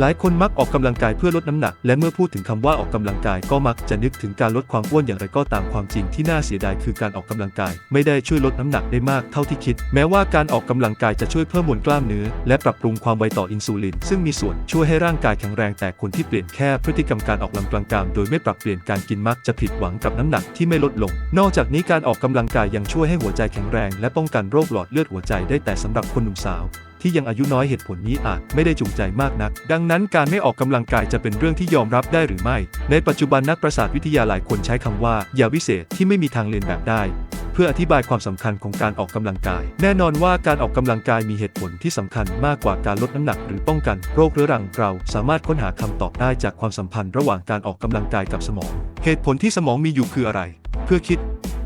หลายคนมักออกกำลังกายเพื่อลดน้ำหนัก และเมื่อพูดถึงคำว่าออกกำลังกายก็มักจะนึกถึงการลดความอ้วนอย่างไรก็ตามความจริงที่น่าเสียดายคือการออกกำลังกาย ไม่ได้ช่วยลดน้ำหนักได้มากเท่าที่คิด แม้ว่าการออกกำลังกายจะช่วยเพิ่มมวลกล้ามเนื้อ และปรับปรุงความไวต่ออินซูลิน ซึ่งมีส่วนช่วยให้ร่างกายแข็งแรงแต่คนที่เปลี่ยนแค่พฤติกรรมการออกกำลังกายโดยไม่ปรับเปลี่ยนการกินมักจะผิดหวังกับน้ำหนักที่ไม่ลดลง นอกจากนี้การออกกำลังกายยังช่วยให้หัวใจแข็งแรง และป้องกันโรคหลอดเลือดหัวใจได้แต่สำหรับคนหนุ่มสาว ที่ยังอายุน้อยเหตุผลนี้อาจไม่ได้จูงใจมากนัก ดังนั้นการไม่ออกกำลังกายจะเป็นเรื่องที่ยอมรับได้หรือไม่ ในปัจจุบันนักประสาทวิทยาหลายคนใช้คำว่ายาวิเศษที่ไม่มีทางเลียนแบบได้เพื่ออธิบายความสำคัญของการออกกำลังกาย แน่นอนว่าการออกกำลังกายมีเหตุผลที่สำคัญมากกว่าการลดน้ำหนักหรือป้องกันโรคเรื้อรังเรา สามารถค้นหาคำตอบได้จากความสัมพันธ์ระหว่างการออกกำลังกายกับสมอง เหตุผลที่สมองมีอยู่คืออะไร เพื่อคิด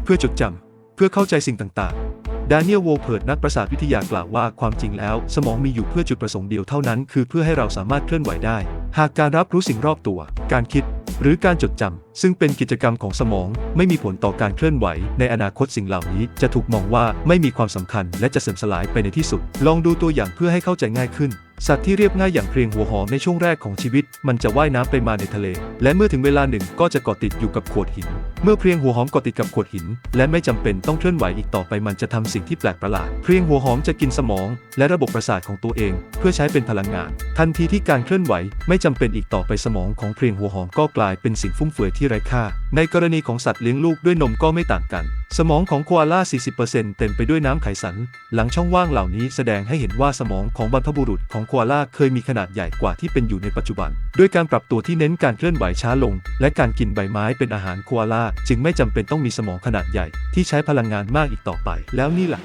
เพื่อจดจำเพื่อเข้าใจสิ่งต่างๆ ดานิเอลโวเพิร์ดนักประสาทวิทยากล่าวว่าความจริงแล้ว สมองมีอยู่เพื่อจุดประสงค์เดียวเท่านั้น คือเพื่อให้เราสามารถเคลื่อนไหวได้ หากการรับรู้สิ่งรอบตัว การคิด หรือการจดจำซึ่งเป็นกิจกรรมของสมอง ไม่มีผลต่อการเคลื่อนไหว ในอนาคตสิ่งเหล่านี้ จะถูกมองว่าไม่มีความสำคัญ และจะเสื่อมสลายไปในที่สุด ลองดูตัวอย่างเพื่อให้เข้าใจง่ายขึ้น สัตว์ที่เรียบง่ายอย่างเพลียงหัวหอมในช่วงแรกของชีวิต มันจะว่ายน้ำไปมาในทะเล และเมื่อถึงเวลาหนึ่งก็จะเกาะติดอยู่กับโขดหิน เมื่อเพลียงหัวหอมเกาะติดกับโขดหิน และไม่จำเป็นต้องเคลื่อนไหวอีกต่อไปมันจะทำสิ่งที่แปลกประหลาดเพลียงหัวหอมจะกินสมอง และระบบประสาทของตัวเอง เพื่อใช้เป็นพลังงาน ทันทีที่การเคลื่อนไหว ไม่จำเป็นอีกต่อไปสมองของเพลียงหัวหอมก็กลายเป็นสิ่งฟุ่มเฟือยที่ไร้ค่า ในกรณีของสัตว์เลี้ยงลูกด้วยนมก็ไม่ต่างกันสมองของโคอาล่า 40%เต็มไปด้วยน้ำไขสัน หลังช่องว่างเหล่านี้แสดงให้เห็นว่าสมองของบรรพบุรุษของโคอาล่าเคยมีขนาดใหญ่กว่าที่เป็นอยู่ในปัจจุบัน ด้วยการปรับตัวที่เน้นการเคลื่อนไหวช้าลง และการกินใบไม้เป็นอาหารโคอาล่า จึงไม่จำเป็นต้องมีสมองขนาดใหญ่ที่ใช้พลังงานมากอีกต่อไป แล้วนี่แหละ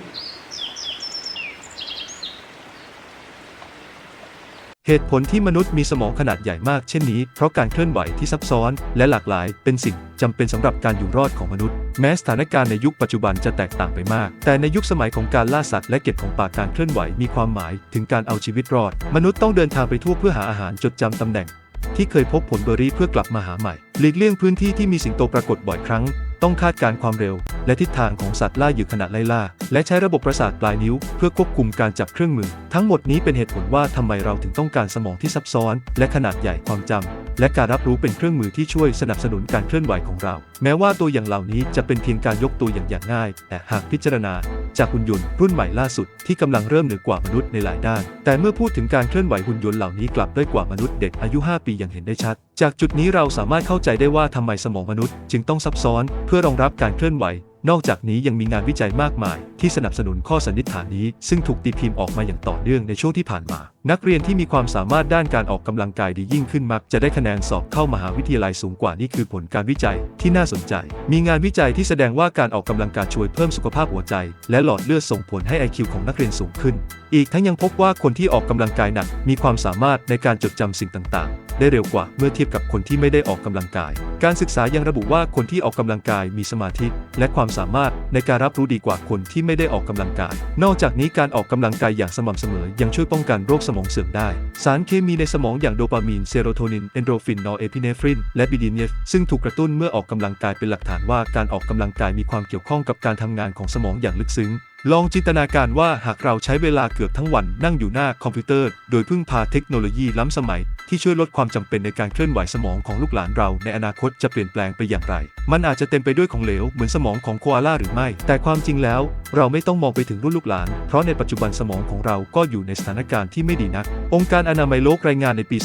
เหตุผลที่มนุษย์มีสมองขนาดใหญ่มากเช่นนี้ เพราะการเคลื่อนไหวที่ซับซ้อนและหลากหลายเป็นสิ่งจำเป็นสำหรับการอยู่รอดของมนุษย์ แม้สถานการณ์ในยุคปัจจุบันจะแตกต่างไปมาก แต่ในยุคสมัยของการล่าสัตว์และเก็บของป่าการเคลื่อนไหวมีความหมายถึงการเอาชีวิตรอด มนุษย์ต้องเดินทางไปทั่วเพื่อหาอาหารจดจำตำแหน่ง ที่เคยพบผลเบอร์รี่เพื่อกลับมาหาใหม่หลีกเลี่ยงพื้นที่ที่มีสิงโตปรากฏบ่อยครั้ง ต้องคาดการณ์ความเร็ว และทิศทางของสัตว์ล่าเหยื่อขณะไล่ล่า และใช้ระบบประสาทปลายนิ้ว เพื่อควบคุมการจับเครื่องมือ ทั้งหมดนี้เป็นเหตุผลว่าทำไมเราถึงต้องการสมองที่ซับซ้อน และขนาดใหญ่ความจำและการรับรู้เป็นเครื่องมือที่ช่วยสนับสนุนการเคลื่อนไหวของเรา แม้ว่าตัวอย่างเหล่านี้จะเป็นเพียงการยกตัวอย่างอย่างง่าย แต่หากพิจารณาจากหุ่นยนต์รุ่นใหม่ล่าสุดที่กำลังเริ่มเหนือกว่ามนุษย์ในหลายด้าน แต่เมื่อพูดถึงการเคลื่อนไหวหุ่นยนต์เหล่านี้กลับด้อยกว่ามนุษย์เด็กอายุ 5 ปีอย่างเห็นได้ชัดจากจุดนี้เราสามารถเข้าใจได้ว่าทำไมสมองมนุษย์ จึงต้องซับซ้อนเพื่อรองรับการเคลื่อนไหว นอกจากนี้ยังมีงานวิจัยมากมาย ที่สนับสนุนข้อสันนิษฐานนี้ ซึ่งถูกตีพิมพ์ออกมาอย่างต่อเนื่องในช่วงที่ผ่านมา นักเรียนที่มีความสามารถด้านการออกกำลังกายดียิ่งขึ้นมักจะได้คะแนนสอบเข้ามหาวิทยาลัยสูงกว่านี่คือผลการวิจัยที่น่าสนใจ มีงานวิจัยที่แสดงว่าการออกกำลังกายช่วยเพิ่มสุขภาพหัวใจ และหลอดเลือดส่งผลให้ IQ ของนักเรียนสูงขึ้น อีกทั้งยังพบว่าคนที่ออกกำลังกายหนักมีความสามารถในการจดจำสิ่งต่าง ๆ ได้เร็วกว่าเมื่อเทียบกับคนที่ไม่ได้ออกกำลังกาย การศึกษายังระบุว่าคนที่ออกกำลังกายมีสมาธิ และความสามารถในการรับรู้ดีกว่าคนที่ไม่ได้ออกกำลังกาย นอกจากนี้การออกกำลังกายอย่างสม่ำเสมอ ยังช่วยป้องกันโรคสมองเสื่อมได้ สารเคมีในสมองอย่างโดปามีนเซโรโทนินเอนโดรฟินนอร์เอพิเนฟรินและบิดีเนฟซึ่งถูกกระตุ้นเมื่อออกกำลังกายเป็นหลักฐานว่าการออกกำลังกายมีความเกี่ยวข้องกับการทำงานของสมองอย่างลึกซึ้งลองจินตนาการว่าหากเราใช้เวลาเกือบทั้งวันนั่งอยู่หน้าคอมพิวเตอร์ โดยพึ่งพาเทคโนโลยีล้ำสมัยที่ช่วยลดความจำเป็นในการเคลื่อนไหวสมองของลูกหลานเรา ในอนาคตจะเปลี่ยนแปลงไปอย่างไร มันอาจจะเต็มไปด้วยของเหลวเหมือนสมองของโคอาล่าหรือไม่ แต่ความจริงแล้ว เราไม่ต้องมองไปถึงรุ่นลูกหลาน เพราะในปัจจุบันสมองของเราก็อยู่ในสถานการณ์ที่ไม่ดีนัก องค์การอนามัยโลกรายงานในปี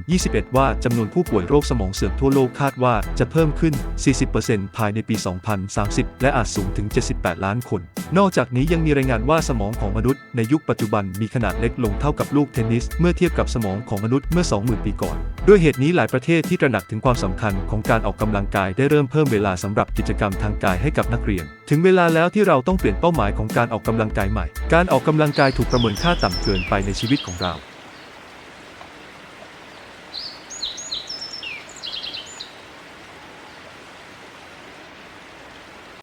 2021 ว่าจำนวนผู้ป่วยโรคสมองเสื่อมทั่วโลกคาดว่าจะเพิ่มขึ้น 40%ภายในปี 2030 และอาจสูงถึง 78 ล้านคน นอกจากนี้ยังมีรายงานว่าสมองของมนุษย์ในยุคปัจจุบันมีขนาดเล็กลงเท่ากับลูกเทนนิส เมื่อเทียบกับสมองของมนุษย์เมื่อ20,000 ปีก่อน ด้วยเหตุนี้หลายประเทศที่ตระหนักถึงความสำคัญของการออกกำลังกายได้เริ่มเพิ่มเวลาสำหรับกิจกรรมทางกายให้กับนักเรียน ถึงเวลาแล้วที่เราต้องเปลี่ยนเป้าหมายของการออกกำลังกายใหม่ การออกกำลังกายถูกประเมินค่าต่ำเกินไปในชีวิตของเรา